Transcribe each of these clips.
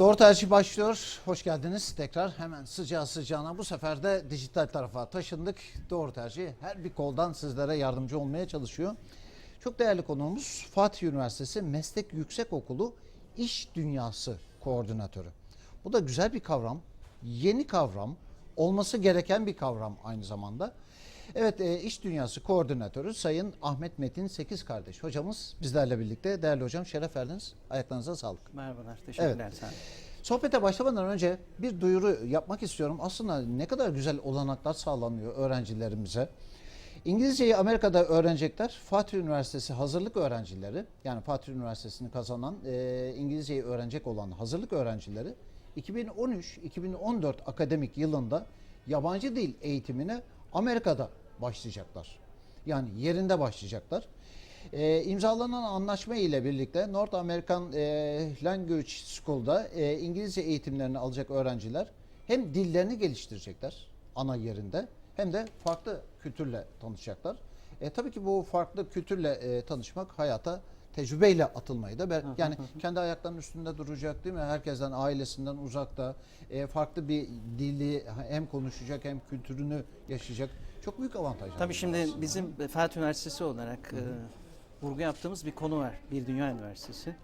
Doğru tercih başlıyor. Hoş geldiniz tekrar. Hemen sıcağı sıcağına bu sefer de dijital tarafa taşındık. Doğru tercih her bir koldan sizlere yardımcı olmaya çalışıyor. Çok değerli konuğumuz Fatih Üniversitesi Meslek Yüksekokulu İş Dünyası Koordinatörü. Bu da güzel bir kavram, yeni kavram, olması gereken bir kavram aynı zamanda. Evet, e, İş Dünyası Koordinatörü Sayın Ahmet Metin Sekiz kardeş hocamız bizlerle birlikte. Değerli hocam şeref verdiniz. Ayaklarınıza sağlık. Merhabalar, teşekkürler Evet. sağ olun. Sohbete başlamadan önce bir duyuru yapmak istiyorum. Aslında ne kadar güzel olanaklar sağlanıyor öğrencilerimize. İngilizceyi Amerika'da öğrenecekler. Fatih Üniversitesi hazırlık öğrencileri, yani Fatih Üniversitesi'ni kazanan e, İngilizceyi öğrenecek olan hazırlık öğrencileri 2013-2014 akademik yılında yabancı dil eğitimine Amerika'da başlayacaklar. Yani yerinde başlayacaklar. E, imzalanan anlaşma ile birlikte North American e, Language School'da e, İngilizce eğitimlerini alacak öğrenciler hem dillerini geliştirecekler ana yerinde hem de farklı kültürle tanışacaklar. E, tabii ki bu farklı kültürle e, tanışmak hayata tecrübeyle atılmayı da yani kendi ayaklarının üstünde duracak değil mi? Herkesten ailesinden uzakta e, farklı bir dili hem konuşacak hem kültürünü yaşayacak. Çok büyük avantajlar. Tabii şimdi aslında. bizim Fatih Üniversitesi olarak e, vurgu yaptığımız bir konu var. Bir Dünya Üniversitesi.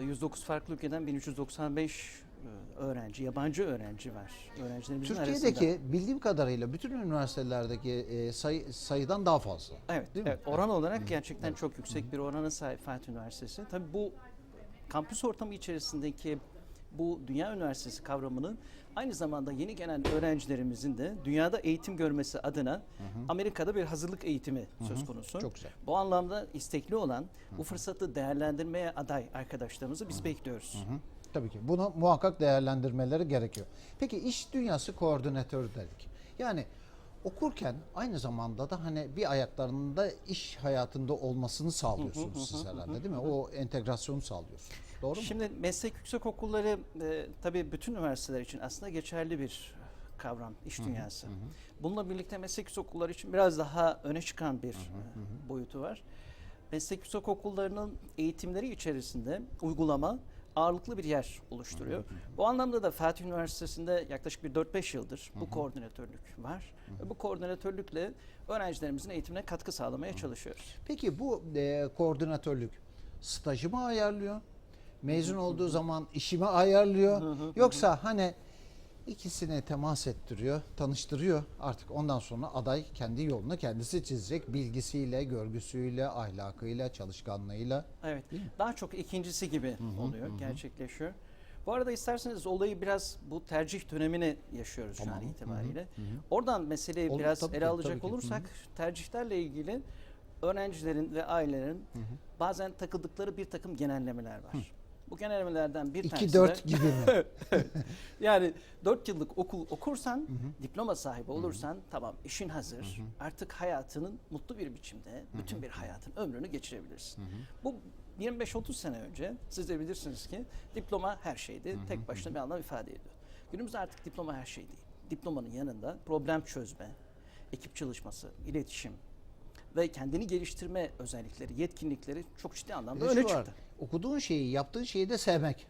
E, 109 farklı ülkeden 1395 e, öğrenci, yabancı öğrenci var. Öğrencilerimizin Türkiye'deki arasında. bildiğim kadarıyla bütün üniversitelerdeki e, sayı, sayıdan daha fazla. Evet, Değil mi? evet, oran olarak gerçekten çok yüksek bir orana sahip Fatih Üniversitesi. Tabii bu kampüs ortamı içerisindeki bu Dünya Üniversitesi kavramının aynı zamanda yeni gelen öğrencilerimizin de dünyada eğitim görmesi adına Amerika'da bir hazırlık eğitimi söz konusu. Çok güzel. Bu anlamda istekli olan bu fırsatı değerlendirmeye aday arkadaşlarımızı biz bekliyoruz. Hı, Tabii ki bunu muhakkak değerlendirmeleri gerekiyor. Peki iş dünyası koordinatörü dedik. Yani okurken aynı zamanda da hani bir ayaklarında iş hayatında olmasını sağlıyorsunuz siz herhalde değil mi? O entegrasyonu sağlıyorsunuz. Doğru mu? Şimdi meslek yüksek okulları e, tabii bütün üniversiteler için aslında geçerli bir kavram, iş dünyası. Bununla birlikte meslek yüksek okulları için biraz daha öne çıkan bir e, boyutu var. Meslek yüksek okullarının eğitimleri içerisinde uygulama ağırlıklı bir yer oluşturuyor. Bu anlamda da Fatih Üniversitesi'nde yaklaşık bir 4-5 yıldır bu koordinatörlük var. Ve bu koordinatörlükle öğrencilerimizin eğitimine katkı sağlamaya çalışıyoruz. Peki bu e, koordinatörlük stajımı ayarlıyor? Mezun olduğu zaman işimi ayarlıyor? Yoksa hani ikisini temas ettiriyor, tanıştırıyor. Artık ondan sonra aday kendi yolunu kendisi çizecek. Bilgisiyle, görgüsüyle, ahlakıyla, çalışkanlığıyla. Evet. Daha çok ikincisi gibi oluyor, gerçekleşiyor. Bu arada isterseniz olayı biraz bu tercih dönemine yaşıyoruz şu an itibariyle. Oradan meseleyi Olur, biraz tabii ele ki, alacak tabii ki. Hı hı. olursak tercihlerle ilgili öğrencilerin ve ailelerin bazen takıldıkları bir takım genellemeler var. Bu genellemelerden bir tanesi 2-4 de gibi mi? yani 4 yıllık okul okursan, diploma sahibi olursan tamam işin hazır. Artık hayatının mutlu bir biçimde bütün bir hayatın ömrünü geçirebilirsin. Bu 25-30 sene önce siz de bilirsiniz ki diploma her şeydi. Tek başına bir anlam ifade ediyor. Günümüzde artık diploma her şey değil. Diplomanın yanında problem çözme, ekip çalışması, iletişim ve kendini geliştirme özellikleri, yetkinlikleri çok ciddi anlamda öne çıktı. Okuduğun şeyi, yaptığın şeyi de sevmek.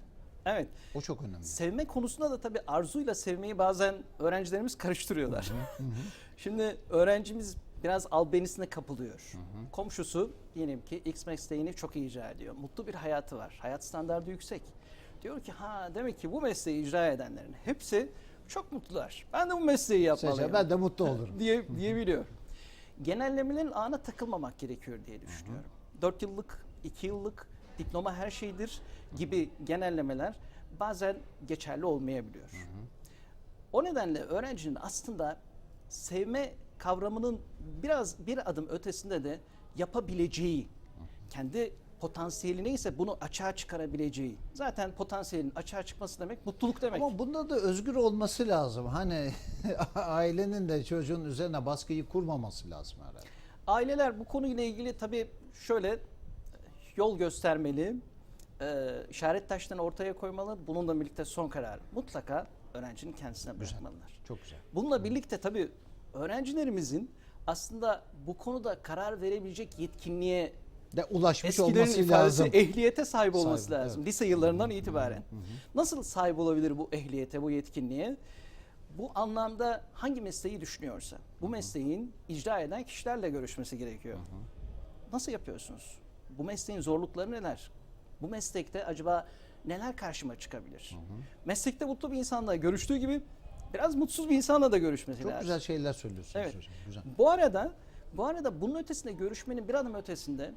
Evet. O çok önemli. Sevme konusunda da tabii arzuyla sevmeyi bazen öğrencilerimiz karıştırıyorlar. Şimdi öğrencimiz biraz albenisine kapılıyor. Komşusu diyelim ki X mesleğini çok iyi icra ediyor. Mutlu bir hayatı var. Hayat standardı yüksek. Diyor ki ha demek ki bu mesleği icra edenlerin hepsi çok mutlular. Ben de bu mesleği yapmalıyım. Seçer, ben de mutlu olurum. diye diyebiliyor. Genellemelerin ağına takılmamak gerekiyor diye düşünüyorum. 4 yıllık, 2 yıllık diploma her şeydir gibi genellemeler bazen geçerli olmayabiliyor. O nedenle öğrencinin aslında sevme kavramının biraz bir adım ötesinde de yapabileceği, kendi potansiyeli neyse bunu açığa çıkarabileceği. Zaten potansiyelin açığa çıkması demek mutluluk demek. Ama bunda da özgür olması lazım. Hani ailenin de çocuğun üzerine baskıyı kurmaması lazım herhalde. Aileler bu konuyla ilgili tabii şöyle yol göstermeli, e, işaret taşlarını ortaya koymalı. Bununla birlikte son karar mutlaka öğrencinin kendisine bırakmalılar. Çok güzel. Bununla birlikte tabii öğrencilerimizin aslında bu konuda karar verebilecek yetkinliğe De ulaşmış Eskilerin olması ifadesi lazım. ehliyete sahip olması Sahibi, lazım. evet. Lise yıllarından itibaren. Nasıl sahip olabilir bu ehliyete, bu yetkinliğe? Bu anlamda hangi mesleği düşünüyorsa, bu mesleğin icra eden kişilerle görüşmesi gerekiyor. Nasıl yapıyorsunuz? Bu mesleğin zorlukları neler? Bu meslekte acaba neler karşıma çıkabilir? Meslekte mutlu bir insanla görüştüğü gibi biraz mutsuz bir insanla da görüşmesi Çok lazım. güzel şeyler söylüyorsunuz Evet. hocam. Güzel. Bu arada bu arada bunun ötesinde görüşmenin bir adım ötesinde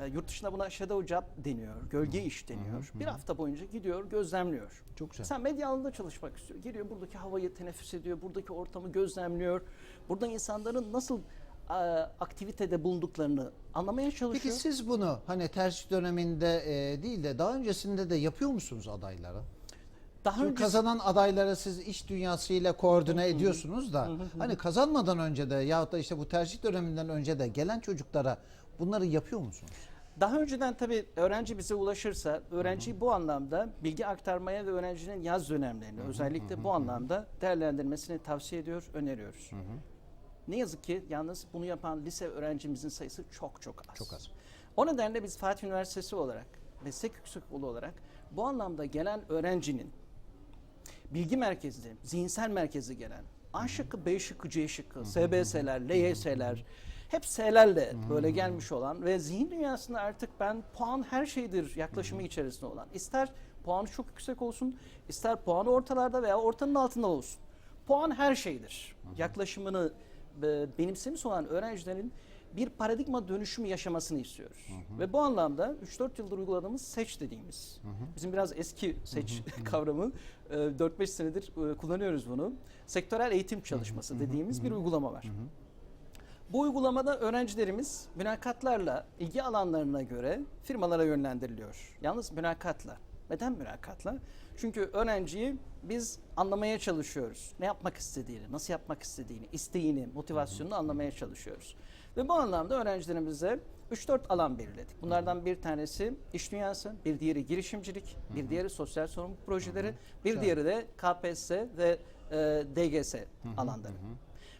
e, yurt dışında buna shadow job deniyor, gölge iş deniyor. Bir hafta boyunca gidiyor, gözlemliyor. Çok güzel. Sen medya alanında çalışmak istiyor. Geliyor buradaki havayı teneffüs ediyor, buradaki ortamı gözlemliyor. Burada insanların nasıl aktivitede bulunduklarını anlamaya çalışıyor. Peki siz bunu hani tercih döneminde e, değil de daha öncesinde de yapıyor musunuz adaylara? Daha Çünkü önce kazanan adaylara siz iş dünyasıyla koordine ediyorsunuz da hani kazanmadan önce de yahut da işte bu tercih döneminden önce de gelen çocuklara bunları yapıyor musunuz? Daha önceden tabii öğrenci bize ulaşırsa öğrenciyi bu anlamda bilgi aktarmaya ve öğrencinin yaz dönemlerini özellikle bu anlamda değerlendirmesini tavsiye ediyor, öneriyoruz. Ne yazık ki yalnız bunu yapan lise öğrencimizin sayısı çok çok az. Çok az. O nedenle biz Fatih Üniversitesi olarak, meslek yüksekokulu olarak bu anlamda gelen öğrencinin bilgi merkezli, zihinsel merkezli gelen A şıkkı, B şıkkı, C şıkkı, SBS'ler, LYS'ler hep S'lerle böyle gelmiş olan ve zihin dünyasında artık ben puan her şeydir yaklaşımı içerisinde olan. ister puanı çok yüksek olsun, ister puanı ortalarda veya ortanın altında olsun. Puan her şeydir. Yaklaşımını benimsemiş olan öğrencilerin bir paradigma dönüşümü yaşamasını istiyoruz. Ve bu anlamda 3-4 yıldır uyguladığımız seç dediğimiz, bizim biraz eski seç kavramı, e, 4-5 senedir e, kullanıyoruz bunu. Sektörel eğitim çalışması dediğimiz bir uygulama var. Bu uygulamada öğrencilerimiz mülakatlarla ilgi alanlarına göre firmalara yönlendiriliyor. Yalnız mülakatla. Neden mülakatla? Çünkü öğrenciyi biz anlamaya çalışıyoruz. Ne yapmak istediğini, nasıl yapmak istediğini, isteğini, motivasyonunu anlamaya çalışıyoruz. Ve bu anlamda öğrencilerimize 3-4 alan belirledik. Bunlardan bir tanesi iş dünyası, bir diğeri girişimcilik, bir diğeri sosyal sorumluluk projeleri, bir diğeri de KPSS ve e, DGS alanları.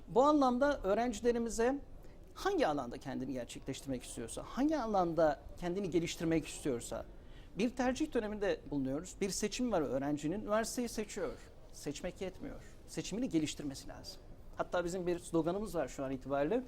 Bu anlamda öğrencilerimize hangi alanda kendini gerçekleştirmek istiyorsa, hangi alanda kendini geliştirmek istiyorsa bir tercih döneminde bulunuyoruz. Bir seçim var öğrencinin. Üniversiteyi seçiyor. Seçmek yetmiyor. Seçimini geliştirmesi lazım. Hatta bizim bir sloganımız var şu an itibariyle.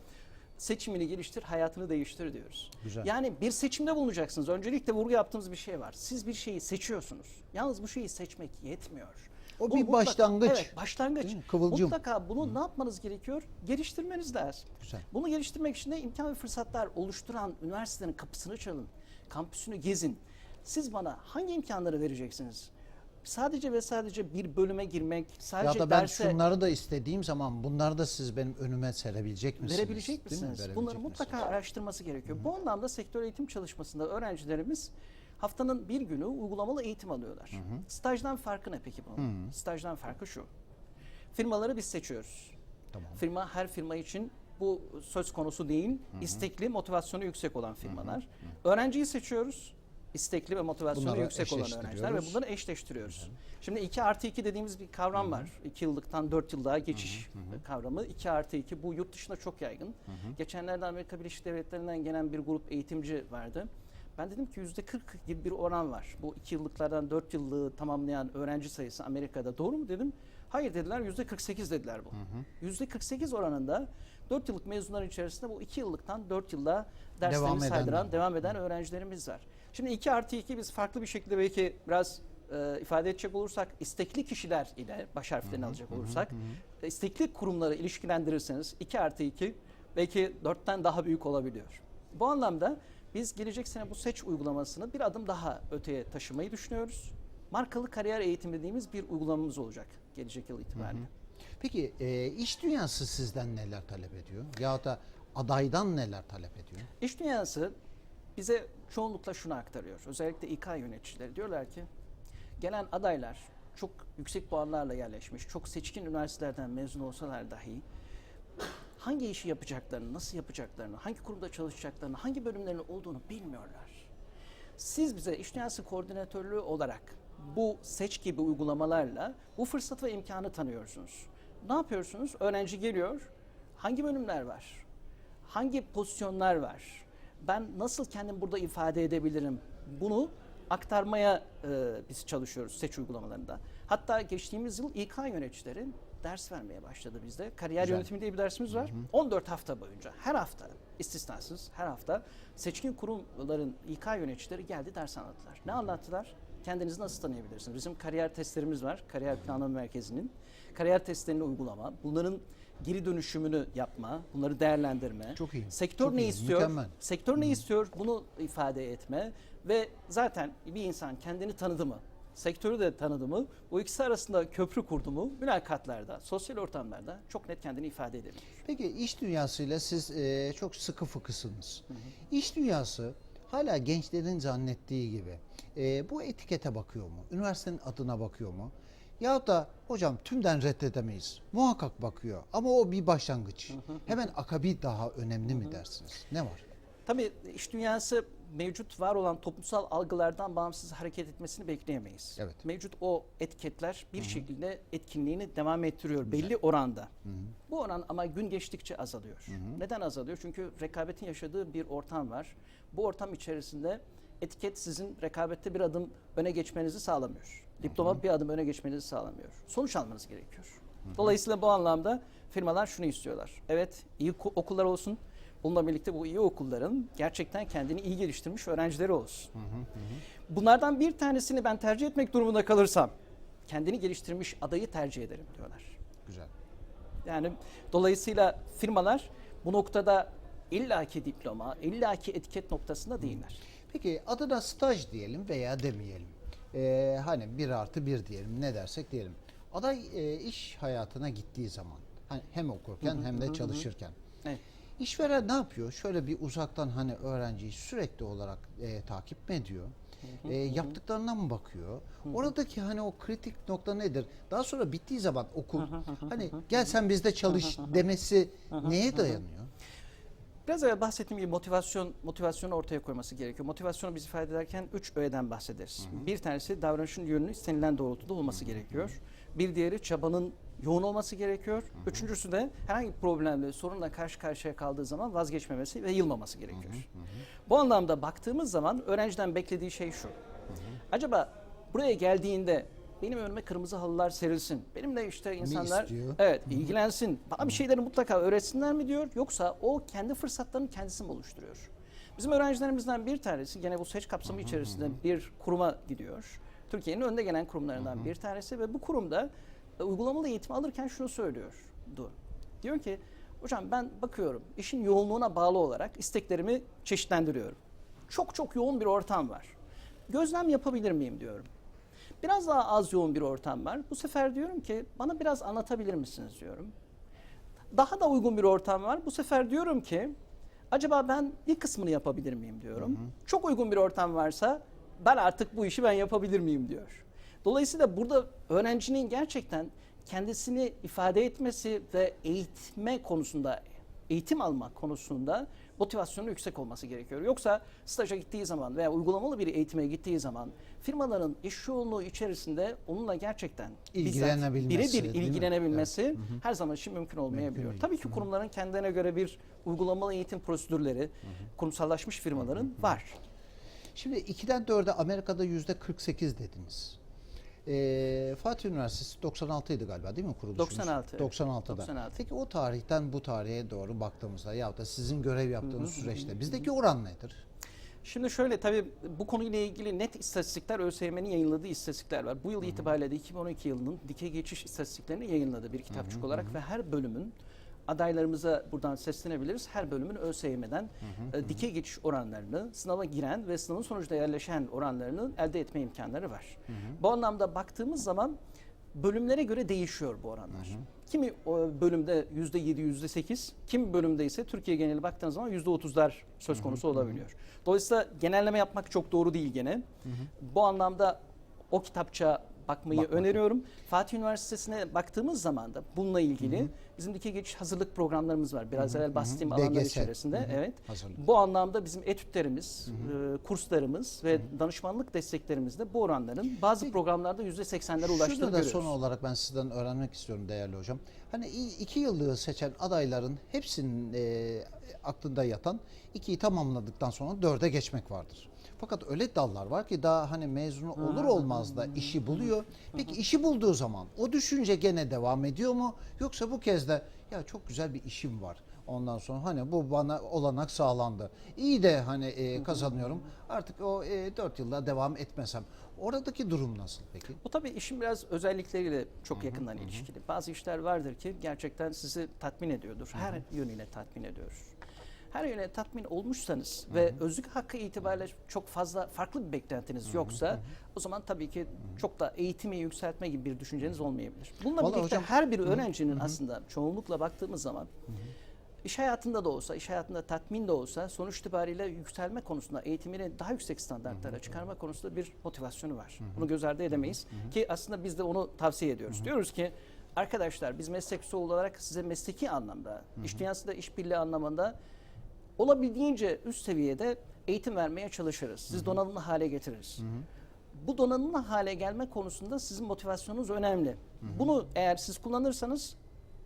Seçimini geliştir, hayatını değiştir diyoruz. Güzel. Yani bir seçimde bulunacaksınız. Öncelikle vurgu yaptığımız bir şey var. Siz bir şeyi seçiyorsunuz. Yalnız bu şeyi seçmek yetmiyor. O Bunu bir mutlaka- başlangıç. Evet, başlangıç. Kıvılcım. Mutlaka bunu ne yapmanız gerekiyor? Geliştirmeniz lazım. Güzel. Bunu geliştirmek için de imkan ve fırsatlar oluşturan üniversitenin kapısını çalın. Kampüsünü gezin. Siz bana hangi imkanları vereceksiniz? Sadece ve sadece bir bölüme girmek, sadece ya da ben derse şunları da istediğim zaman bunları da siz benim önüme serebilecek misiniz? verebilecek Değil mi? misiniz? Verebilecek Bunları misiniz? mutlaka araştırması gerekiyor. Bu anlamda sektör eğitim çalışmasında öğrencilerimiz haftanın bir günü uygulamalı eğitim alıyorlar. Stajdan farkı ne peki bunun? Stajdan farkı şu. Firmaları biz seçiyoruz. Tamam. Firma her firma için bu söz konusu değil. İstekli, motivasyonu yüksek olan firmalar. Öğrenciyi seçiyoruz. İstekli ve motivasyonu Bunları yüksek olan öğrenciler ve eşleştiriyoruz. bunları eşleştiriyoruz. Şimdi 2 artı 2 dediğimiz bir kavram var. 2 yıllıktan 4 yıllığa geçiş kavramı. 2 artı 2 bu yurt dışında çok yaygın. Geçenlerde Amerika Birleşik Devletleri'nden gelen bir grup eğitimci vardı. Ben dedim ki yüzde 40 gibi bir oran var. Bu 2 yıllıklardan 4 yıllığı tamamlayan öğrenci sayısı Amerika'da doğru mu dedim. Hayır dediler yüzde 48 dediler bu. Yüzde 48 oranında 4 yıllık mezunların içerisinde bu 2 yıllıktan 4 yılda derslerini Devam saydıran, devam eden öğrencilerimiz var. Şimdi 2 artı 2 biz farklı bir şekilde belki biraz e, ifade edecek olursak istekli kişiler ile baş harflerini alacak olursak e, istekli kurumları ilişkilendirirseniz 2 artı 2 belki 4'ten daha büyük olabiliyor. Bu anlamda biz gelecek sene bu seç uygulamasını bir adım daha öteye taşımayı düşünüyoruz. Markalı kariyer eğitimi dediğimiz bir uygulamamız olacak gelecek yıl itibariyle. Peki e, iş dünyası sizden neler talep ediyor? Ya da adaydan neler talep ediyor? İş dünyası bize çoğunlukla şunu aktarıyor. Özellikle İK yöneticileri diyorlar ki gelen adaylar çok yüksek puanlarla yerleşmiş, çok seçkin üniversitelerden mezun olsalar dahi hangi işi yapacaklarını, nasıl yapacaklarını, hangi kurumda çalışacaklarını, hangi bölümlerin olduğunu bilmiyorlar. Siz bize iş dünyası koordinatörlüğü olarak bu seç gibi uygulamalarla bu fırsat ve imkanı tanıyorsunuz. Ne yapıyorsunuz? Öğrenci geliyor. Hangi bölümler var? Hangi pozisyonlar var? Ben nasıl kendimi burada ifade edebilirim? Bunu aktarmaya e, biz çalışıyoruz seç uygulamalarında. Hatta geçtiğimiz yıl İK yöneticileri ders vermeye başladı bizde. Kariyer Güzel. yönetimi diye bir dersimiz var. 14 hafta boyunca her hafta istisnasız her hafta seçkin kurumların İK yöneticileri geldi ders anlattılar. Ne anlattılar? Kendinizi nasıl tanıyabilirsiniz? Bizim kariyer testlerimiz var. Kariyer Planlama Merkezi'nin. Kariyer testlerini uygulama, bunların geri dönüşümünü yapma, bunları değerlendirme. Çok iyi, Sektör çok ne iyi, istiyor? mükemmel. Sektör ne istiyor? Bunu ifade etme ve zaten bir insan kendini tanıdı mı? Sektörü de tanıdı mı? Bu ikisi arasında köprü kurdu mu? Mülakatlarda, sosyal ortamlarda çok net kendini ifade edebilir. Peki iş dünyasıyla siz e, çok sıkı fıkısınız. İş dünyası hala gençlerin zannettiği gibi e, bu etikete bakıyor mu? Üniversitenin adına bakıyor mu? Ya da hocam tümden reddedemeyiz. Muhakkak bakıyor ama o bir başlangıç. Hemen akabi daha önemli mi dersiniz? Ne var? Tabii iş dünyası mevcut var olan toplumsal algılardan bağımsız hareket etmesini bekleyemeyiz. Evet. Mevcut o etiketler bir şekilde etkinliğini devam ettiriyor belli oranda. Bu oran ama gün geçtikçe azalıyor. Neden azalıyor? Çünkü rekabetin yaşadığı bir ortam var. Bu ortam içerisinde etiket sizin rekabette bir adım öne geçmenizi sağlamıyor. Diploma bir adım öne geçmenizi sağlamıyor. Sonuç almanız gerekiyor. Dolayısıyla bu anlamda firmalar şunu istiyorlar. Evet iyi ku- okullar olsun. Bununla birlikte bu iyi okulların gerçekten kendini iyi geliştirmiş öğrencileri olsun. Bunlardan bir tanesini ben tercih etmek durumunda kalırsam kendini geliştirmiş adayı tercih ederim diyorlar. Güzel. Yani dolayısıyla firmalar bu noktada illaki diploma, illaki etiket noktasında değiller. Peki adına staj diyelim veya demeyelim. Ee, hani bir artı bir diyelim ne dersek diyelim. Aday e, iş hayatına gittiği zaman hani hem okurken hem de çalışırken. İşveren ne yapıyor? Şöyle bir uzaktan hani öğrenciyi sürekli olarak e, takip mi ediyor? E, yaptıklarına mı bakıyor? Oradaki hani o kritik nokta nedir? Daha sonra bittiği zaman okul hani gel sen bizde çalış demesi neye dayanıyor? Biraz evvel bahsettiğim gibi motivasyon motivasyonu ortaya koyması gerekiyor. Motivasyonu biz ifade ederken üç öğeden bahsederiz. Bir tanesi davranışın yönünü istenilen doğrultuda olması gerekiyor. Bir diğeri çabanın yoğun olması gerekiyor. Üçüncüsü de herhangi bir problemle, sorunla karşı karşıya kaldığı zaman vazgeçmemesi ve yılmaması gerekiyor. Bu anlamda baktığımız zaman öğrenciden beklediği şey şu. Acaba buraya geldiğinde benim önüme kırmızı halılar serilsin. Benim de işte insanlar evet ilgilensin. Bana bir şeyleri mutlaka öğretsinler mi diyor yoksa o kendi fırsatlarını kendisi mi oluşturuyor? Bizim öğrencilerimizden bir tanesi gene bu seç kapsamı içerisinde bir kuruma gidiyor. Türkiye'nin önde gelen kurumlarından bir tanesi ve bu kurumda uygulamalı eğitim alırken şunu söylüyor. Diyor ki hocam ben bakıyorum işin yoğunluğuna bağlı olarak isteklerimi çeşitlendiriyorum. Çok çok yoğun bir ortam var. Gözlem yapabilir miyim diyorum. Biraz daha az yoğun bir ortam var. Bu sefer diyorum ki bana biraz anlatabilir misiniz diyorum. Daha da uygun bir ortam var. Bu sefer diyorum ki acaba ben bir kısmını yapabilir miyim diyorum. Çok uygun bir ortam varsa ben artık bu işi ben yapabilir miyim diyor. Dolayısıyla burada öğrencinin gerçekten kendisini ifade etmesi ve eğitme konusunda eğitim almak konusunda motivasyonu yüksek olması gerekiyor. Yoksa staja gittiği zaman veya uygulamalı bir eğitime gittiği zaman firmaların iş yoğunluğu içerisinde onunla gerçekten İlgilenebilmesi, birebir ilgilenebilmesi her zaman için mümkün olmayabiliyor. değil. Tabii ki kurumların kendilerine göre bir uygulamalı eğitim prosedürleri, kurumsallaşmış firmaların var. Şimdi 2'den 4'e Amerika'da yüzde 48 dediniz. Ee, Fatih Üniversitesi 96 idi galiba değil mi kuruluşunuz? 96, evet. 96'da. 96. Peki o tarihten bu tarihe doğru baktığımızda ya da sizin görev yaptığınız süreçte bizdeki oran nedir? Şimdi şöyle tabii bu konuyla ilgili net istatistikler ÖSYM'nin yayınladığı istatistikler var. Bu yıl itibariyle de 2012 yılının dikey geçiş istatistiklerini yayınladı bir kitapçık olarak ve her bölümün adaylarımıza buradan seslenebiliriz. Her bölümün ÖSYM'den e, dikey geçiş oranlarını, sınava giren ve sınavın sonucunda yerleşen oranlarını elde etme imkanları var. Bu anlamda baktığımız zaman bölümlere göre değişiyor bu oranlar. Kimi o bölümde yüzde yedi, yüzde sekiz, kimi bölümde ise Türkiye geneli baktığınız zaman yüzde otuzlar söz konusu olabiliyor. Dolayısıyla genelleme yapmak çok doğru değil gene. Bu anlamda o kitapça bakmayı Bakmak. öneriyorum. Fatih Üniversitesi'ne baktığımız zaman da bununla ilgili bizim dikey geçiş hazırlık programlarımız var. Biraz evvel bahsettiğim alanlar DGS. içerisinde. Hı hı. Evet. Hazırlık. Bu anlamda bizim etütlerimiz, e, kurslarımız ve danışmanlık desteklerimizde bu oranların bazı programlarda yüzde seksenlere ulaştığını Şurada da görüyoruz. son olarak ben sizden öğrenmek istiyorum değerli hocam. Hani iki yıllığı seçen adayların hepsinin e, aklında yatan 2'yi tamamladıktan sonra 4'e geçmek vardır. Fakat öyle dallar var ki daha hani mezunu olur olmaz da işi buluyor. Peki işi bulduğu zaman o düşünce gene devam ediyor mu? Yoksa bu kez de ya çok güzel bir işim var. Ondan sonra hani bu bana olanak sağlandı. İyi de hani e, kazanıyorum. Artık o e, 4 yılda devam etmesem. Oradaki durum nasıl peki? Bu tabii işin biraz özellikleriyle çok yakından ilişkili. Bazı işler vardır ki gerçekten sizi tatmin ediyordur. Her yönüyle tatmin ediyor. Her yöne tatmin olmuşsanız ve özlük hakkı itibariyle çok fazla farklı bir beklentiniz yoksa o zaman tabii ki çok da eğitimi yükseltme gibi bir düşünceniz olmayabilir. Bununla Vallahi birlikte hocam- her bir öğrencinin aslında çoğunlukla baktığımız zaman İş hayatında da olsa, iş hayatında tatmin de olsa sonuç itibariyle yükselme konusunda eğitimini daha yüksek standartlara çıkarma konusunda bir motivasyonu var. Bunu göz ardı edemeyiz ki aslında biz de onu tavsiye ediyoruz. Diyoruz ki arkadaşlar biz meslek olarak size mesleki anlamda, iş dünyasında işbirliği anlamında olabildiğince üst seviyede eğitim vermeye çalışırız. Siz donanımlı hale getiririz. Bu donanımlı hale gelme konusunda sizin motivasyonunuz önemli. Bunu eğer siz kullanırsanız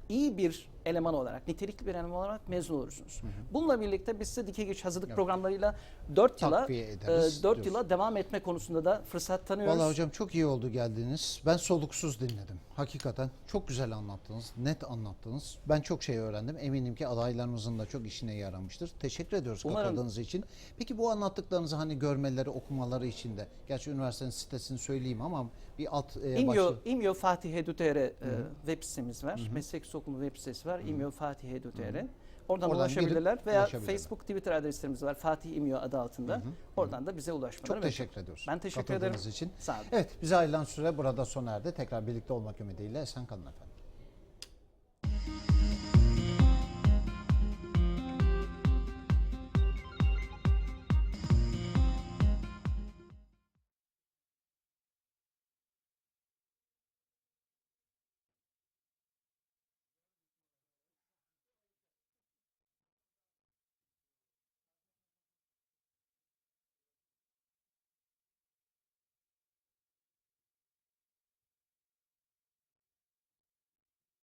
iyi bir eleman olarak, nitelikli bir eleman olarak mezun olursunuz. Bununla birlikte biz size dikey geçiş hazırlık Evet. programlarıyla 4 yıla e, ederiz 4 diyorsun. yıla devam etme konusunda da fırsat tanıyoruz. Vallahi hocam çok iyi oldu geldiniz. Ben soluksuz dinledim. Hakikaten çok güzel anlattınız. Net anlattınız. Ben çok şey öğrendim. Eminim ki adaylarımızın da çok işine yaramıştır. Teşekkür ediyoruz Umarım- katıldığınız için. Peki bu anlattıklarınızı hani görmeleri, okumaları için de. Gerçi üniversitenin sitesini söyleyeyim ama bir alt e, İmyo, başlığı- İmyo Fatih Edu.tr e, web sitemiz var. Meslek Okulu web sitesi var. İmyo Fatih Edu.tr. Oradan, Oradan ulaşabilirler veya ulaşabilirler. Facebook, Twitter adreslerimiz var. Fatih İmyo adı altında. Oradan da bize ulaşmaları Çok teşekkür ediyoruz. Ben teşekkür ederim. için. Sağ olun. Evet bize ayrılan süre burada sona erdi. Tekrar birlikte olmak ümidiyle esen kalın efendim.